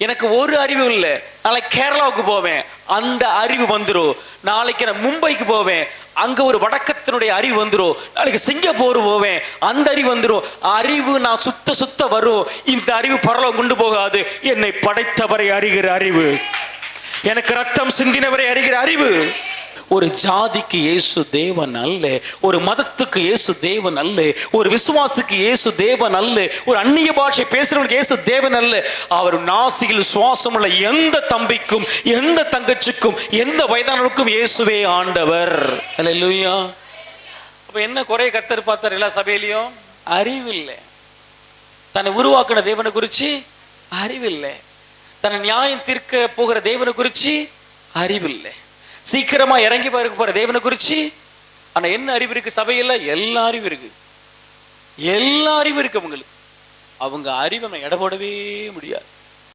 எனக்கு ஒரு அறிவு இல்லை. நாளைக்கு கேரளாவுக்கு போவேன். அந்த அறிவு வந்துடும் நாளைக்கு நான் மும்பைக்கு போவேன். அங்கே ஒரு வடக்கத்தினுடைய அறிவு வந்துடும் நாளைக்கு சிங்கப்பூர் போவேன். அந்த அறிவு வந்துடும் அறிவு நான் சுத்த சுத்த வரும். இந்த அறிவு பரலோகம் கொண்டு போகாது. என்னை படைத்தவரை அறிகிற அறிவு. எனக்கு ரத்தம் சிந்தினவரை அறிகிற அறிவு. ஒரு ஜாதிக்கு இயேசு தேவன் அல்ல ஒரு மதத்துக்கு இயேசு தேவன் அல்ல ஒரு விசுவாசுக்கு இயேசு தேவன் அல்ல ஒரு அந்நிய பாஷை பேசுறவனுக்கு இயேசு தேவன் அல்ல. அவர் நாசியில் சுவாசம் உள்ள எந்த தம்பிக்கும் எந்த தங்கச்சிக்கும் எந்த வயதானவருக்கும் இயேசுவே ஆண்டவர். அல்லேலூயா அப்ப என்ன குறைய கத்தர் பார்த்தார் எல்லா சபையிலையும்? அறிவில்லை. தன்னை உருவாக்கின தேவனை குறிச்சு அறிவில்லை. தன்னை நியாயம் தீர்க்க போகிற தேவனை குறிச்சு அறிவில்லை. சீக்கிரமா இறங்கி பாருக்க போற தேவனை குறிச்சு. ஆனா என்ன அறிவு இருக்கு? சபையில எல்லா அறிவு இருக்கு. எல்லா அறிவு இருக்கு அவங்களுக்கு. அவங்க அறிவை நம்ம எடை போடவே முடியாது.